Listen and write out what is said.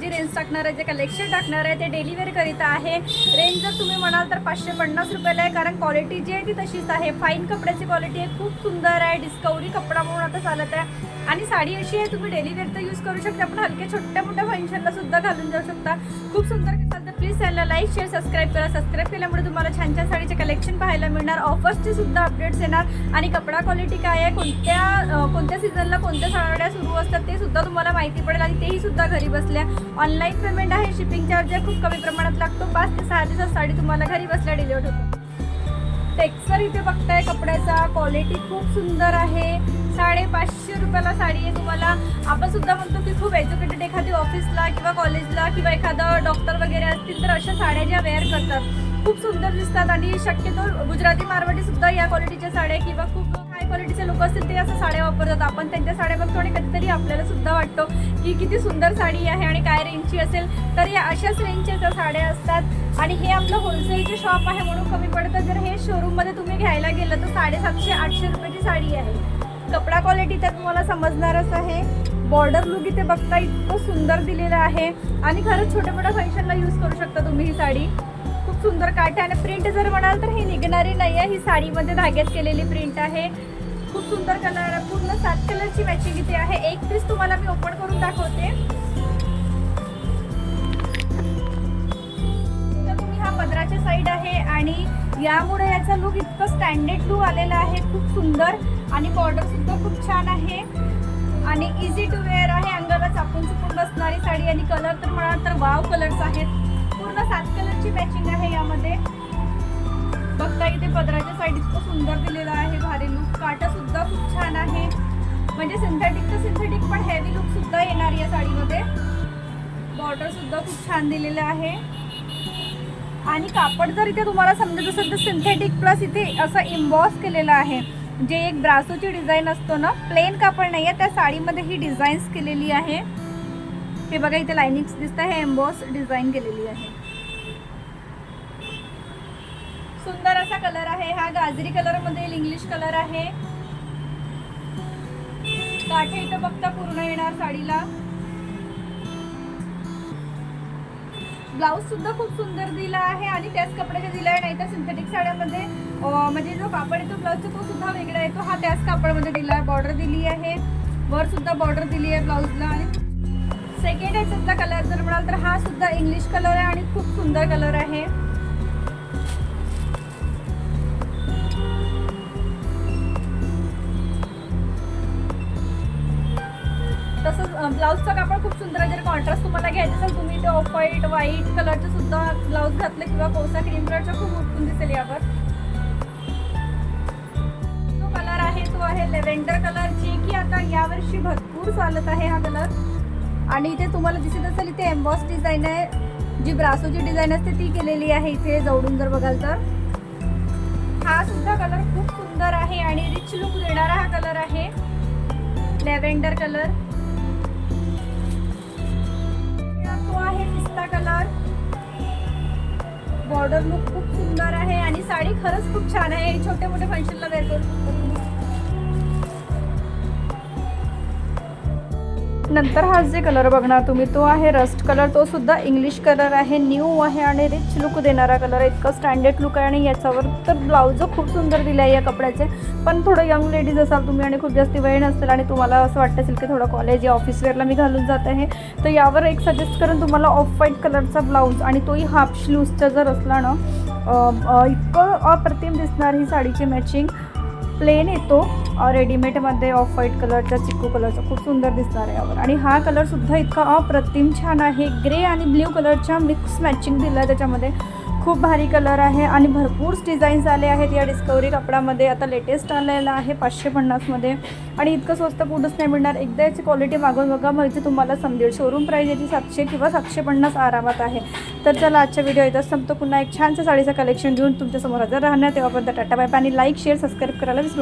जी range टाकणार आहे जे कलेक्शन टाकणार आहे ते डेलिवेअरकरिता आहे. रेंज जर तुम्ही म्हणाल तर पाचशे पन्नास रुपयाला आहे कारण क्वालिटी जी आहे ती तशीच आहे. फाईन कपड्याची क्वालिटी आहे खूप सुंदर आहे. डिस्कवरी कपडा म्हणून आता चालत आहे. आणि साडी अशी आहे तुम्ही डेलिवेअर तर यूज करू शकता पण हलक्या छोट्या मोठ्या फंक्शनला सुद्धा घालून जाऊ शकता. खूप सुंदर प्लीज चॅनलला लाईक शेअर सबस्क्राईब करा. सबस्क्राईब केल्यामुळे तुम्हाला छान छान साडीचे कलेक्शन पाहायला मिळणार. ऑफर्सचे सुद्धा अपडेट्स येणार. आणि कपडा क्वालिटी काय आहे? कोणत्या कोणत्या सीझनला कोणत्या साड्या सुरू असतात ते सुद्धा तुम्हाला माहिती पडेल आणि तेही सुद्धा घरी बसल्या. ऑनलाईन पेमेंट आहे. शिपिंग चार्ज खूप कमी प्रमाणात लागतो. पाच ते सहा दिवसात साडी तुम्हाला घरी बसल्या डिलिव्हर होतो. टेक्स्चर इथे बघताय. कपड्याचा क्वालिटी खूप सुंदर आहे. साडेपाचशे रुपयाला साडी आहे. तुम्हाला आपण सुद्धा म्हणतो की खूप एज्युकेटेड एखादी ऑफिसला किंवा कॉलेजला किंवा एखादं डॉक्टर वगैरे असतील तर अशा साड्या ज्या वेअर करतात. खूप सुंदर दिसतात आणि शक्यतो गुजराती मारवाडी सुद्धा या क्वालिटीच्या साड्या किंवा खूप हाय क्वालिटीचे लोक असतील ते असं साड्या वापरतात. आपण त्यांच्या साड्या बघतो आणि कधीतरी आपल्याला सुद्धा वाटतो की किती सुंदर साडी आहे आणि काय रेंजची असेल तर या अशाच रेंजच्या त्या साड्या असतात. आणि हे आपलं होलसेलचे शॉप आहे म्हणून कमी पडतं. जर हे शोरूममध्ये तुम्ही घ्यायला गेलं तर साडेसातशे आठशे रुपयाची साडी आहे. कपडा क्वालिटी तर तुम्हाला समजणारच आहे. बॉर्डर लुक इथे बघता इतकं सुंदर दिलेलं आहे. आणि खरंच छोट्या मोठ्या फंक्शनला यूज करू शकता तुम्ही ही साडी. खूप सुंदर काठ आणि प्रिंट जर म्हणाल तर ही निघणारी नाही आहे. ही साडीमध्ये धाग्यात केलेली प्रिंट आहे. खूप सुंदर कलर आहे. पूर्ण सात कलरची मॅचिंग इथे आहे. एक पीस तुम्हाला मी ओपन करून दाखवते. तर तुम्ही हा पदराच्या साईड आहे आणि यामुळे याचा लुक ब्रँडेड टू आलेला आहे. खूप सुंदर आणि बॉर्डर सुद्धा खूप छान आहे. आणि इझी टू वेअर आहे. अंगाला चापून चुपून बसणारी साडी आणि कलर तर म्हणाल तर वाव कलर्स आहेत. पूर्ण सात कलरची मॅचिंग आहे यामध्ये. बघता इथे पदराच्या साईड इतकं सुंदर दिलेलं आहे. भारी लुक काटा सुद्धा खूप छान आहे. म्हणजे सिंथेटिक तर सिंथेटिक पण हेवी लुक सुद्धा येणार या साडीमध्ये. बॉर्डर सुद्धा खूप छान दिलेलं आहे. आणि कापड जर इथे तुम्हाला समजत असेल तर सिंथेटिक प्लस इथे असं इम्बॉस केलेलं आहे जे एक ब्रासोची डिझाईन असतो ना प्लेन कापड नाही आहे त्या साडीमध्ये ही डिझाईन्स केलेली आहे. हे बघा इथे लाईनिंग्स दिसत आहे एम्बॉस डिझाईन केलेली आहे. सुंदर असा कलर आहे हा गाजरी कलरमध्ये इंग्लिश कलर आहे. काठे इथं बघता पूर्ण येणार साडीला. ब्लाऊज सुद्धा खूप सुंदर दिला आहे आणि त्याच कपड्याचा दिला आहे नाही तर सिंथेटिक साड्यामध्ये. म्हणजे जो कापड येतो ब्लाऊजचा तो सुद्धा वेगळा येतो. हा त्याच कापडमध्ये दिला आहे बॉर्डर दिली आहे. वर सुद्धा बॉर्डर दिली आहे ब्लाऊजला आणि सेकंड ह्याच्यातला कलर जर म्हणाल तर हा सुद्धा इंग्लिश कलर आहे आणि खूप सुंदर कलर आहे. तसंच ब्लाऊजचा कापड सुंदर जर कॉन्ट्रास्ट तुम्हाला घ्यायचं असेल तुम्ही ते ऑफ व्हाईट व्हाईट कलरचे सुद्धा ब्लाऊज घातलं किंवा कोसा क्रीम कलरचा खूप उठून दिसेल यावर. जो कलर आहे तो आहे लेव्हेंडर कलर जे की आता यावर्षी भरपूर चालत आहे हा कलर आणि इथे तुम्हाला दिसत असेल इथे एम्बॉस डिझाईन आहे. जी ब्रासोची डिझाईन असते ती केलेली आहे इथे जवळून जर बघाल तर. हा सुद्धा कलर खूप सुंदर आहे आणि रिच लुक देणारा हा कलर आहे. लेव्हेंडर कलर पिस्ता कलर. बॉर्डर लुक खूप सुंदर आहे आणि साडी खरंच खूप छान आहे. छोटे मोठे फंक्शनला वेअर करू नंतर हा जे कलर बघणार तुम्ही तो आहे रस्ट कलर तो सुद्धा इंग्लिश कलर आहे न्यू आहे आणि रिच लुक देणारा कलर इतकं स्टँडर्ड लुक आहे आणि याच्यावर तर ब्लाऊज खूप सुंदर दिले आहे या कपड्याचे. पण थोडं यंग लेडीज असाल तुम्ही आणि खूप जास्त वेळ नसेल आणि तुम्हाला असं वाटत असेल की थोडं कॉलेज या ऑफिस वेअरला मी घालून जात आहे तर यावर एक सजेस्ट करून तुम्हाला ऑफ व्हाईट कलरचा ब्लाऊज आणि तोही हाफ श्लूजचा जर असला ना इतकं अप्रतिम दिसणार ही साडीची मॅचिंग प्लेन येतो. रेडीमेडमध्ये ऑफ व्हाईट कलरचा चिकू कलरचा खूप सुंदर दिसणार आहे यावर. आणि हा कलर सुद्धा इतका अप्रतिम छान आहे. ग्रे आणि ब्ल्यू कलरच्या मिक्स मॅचिंग दिलं आहे त्याच्यामध्ये. खूप भारी कलर आहे आणि भरपूर डिझाईन्स आले आहेत या डिस्कवरी कपड्यामध्ये. आता लेटेस्ट आलेला आहे पाचशे पन्नासमध्ये आणि इतकं स्वस्त कुठंच नाही मिळणार. एकदा याची क्वालिटी मागून बघा म्हणजे तुम्हाला समजेल. शोरूम प्राईस याची सातशे किंवा सातशे पन्नास आरामात आहे. तर चला आजच्या व्हिडिओ येतात संपतो. पुन्हा एक छानसं साडीचं कलेक्शन घेऊन तुमच्यासमोर हजर राहणार. तेव्हापर्यंत टाटा बाय आणि लाईक शेअर सबस्क्राईब करायला विसरू